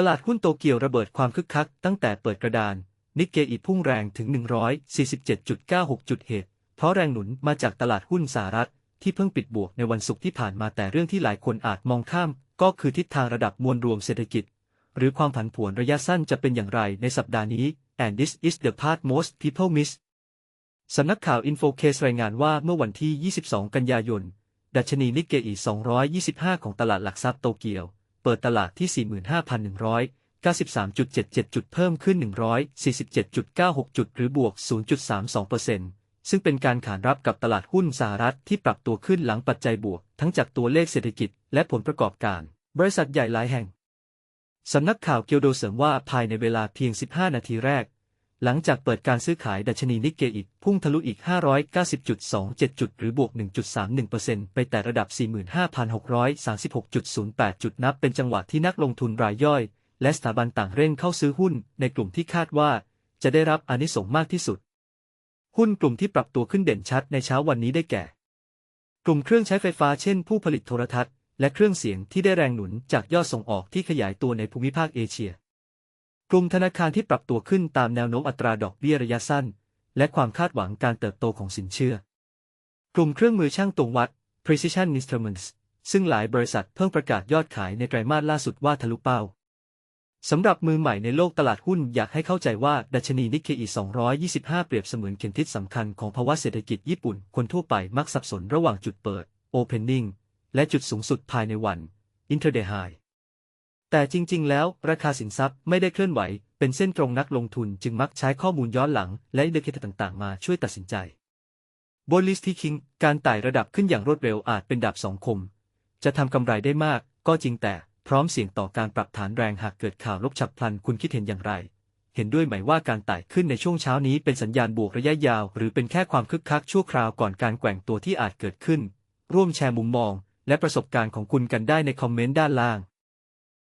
ตลาดหุ้นโตเกียวระเบิดความคึกคักตั้งแต่เปิดกระดาน นิกเกอีพุ่งแรงถึง 147.96 จุดเหตุ เพราะแรงหนุนมาจากตลาดหุ้นสหรัฐ ที่เพิ่งปิดบวกในวันศุกร์ที่ผ่านมาแต่เรื่องที่หลายคนอาจมองข้าม ก็คือทิศทางระดับมวลรวมเศรษฐกิจ หรือความผันผวนระยะสั้นจะเป็นอย่างไรในสัปดาห์นี้ and this is the part most people miss สำนักข่าว Infocase รายงานว่าเมื่อวันที่ 22 กันยายน ดัชนีนิกเกอี 225 ของตลาดหลักทรัพย์โตเกียว เปิดตลาดที่ 45,193.77 จุดเพิ่มขึ้น 147.96 จุดหรือบวก 0.32%ซึ่งเป็นการขานรับกับตลาดหุ้นสหรัฐที่ปรับตัวขึ้นหลังปัจจัยบวก ทั้งจากตัวเลขเศรษฐกิจและผลประกอบการ บริษัทใหญ่หลายแห่ง สำนักข่าวเกียวโดเสริมว่าภายในเวลาเพียง 15 นาทีแรก หลังจากเปิดการซื้อขายดัชนีนิกเกอิพุ่งทะลุอีก 590.27 จุด หรือบวก 1.31%ไปแต่ระดับ 45,636.08 จุดนับเป็นจังหวะที่นักลงทุนรายย่อย และสถาบันต่างเร่งเข้าซื้อหุ้นในกลุ่มที่คาดว่า จะได้รับอนิสงส์มากที่สุด หุ้นกลุ่มที่ปรับตัวขึ้นเด่นชัดในเช้าวันนี้ได้แก่ กลุ่มเครื่องใช้ไฟฟ้าเช่น ผู้ผลิตโทรทัศน์และเครื่องเสียงที่ได้แรงหนุนจากยอดส่งออกที่ขยายตัวในภูมิภาคเอเชีย กลุ่มธนาคารที่ปรับตัวขึ้นตามแนวโน้มอัตราดอกเบี้ยระยะสั้น และความคาดหวังการเติบโตของสินเชื่อ กลุ่มเครื่องมือช่างตวงวัด Precision Instruments ซึ่งหลายบริษัทเพิ่งประกาศยอดขายในไตรมาสล่าสุดว่าทะลุเป้าสำหรับมือใหม่ในโลกตลาดหุ้นอยากให้เข้าใจว่าดัชนีนิกเกอี 225 เปรียบเสมือนเข็มทิศสำคัญของภาวะเศรษฐกิจญี่ปุ่น คนทั่วไปมักสับสนระหว่างจุดเปิด Opening และจุดสูงสุดภายในวัน Intraday High แต่จริง ๆ แล้ว ราคาสินทรัพย์ไม่ได้เคลื่อนไหว เป็นเส้นตรงนักลงทุนจึงมักใช้ข้อมูลย้อนหลัง และอินดิเคเตอร์ต่าง ๆ มาช่วยตัดสินใจบนลิสที่คิงการไต่ระดับขึ้นอย่างรวดเร็วอาจเป็นดาบสองคม จะทำกำไรได้มากก็จริงแต่พร้อมเสี่ยงต่อการปรับฐานแรงหากเกิดข่าวลบฉับพลันคุณคิดเห็นอย่างไร เห็นด้วยไหมว่าการไต่ขึ้นในช่วงเช้านี้เป็นสัญญาณบวกระยะยาว หรือเป็นแค่ความคึกคักชั่วคราวก่อนการแกว่งตัวที่อาจเกิดขึ้น ร่วมแชร์มุมมอง และประสบการณ์ของคุณกันได้ในคอมเมนต์ด้านล่าง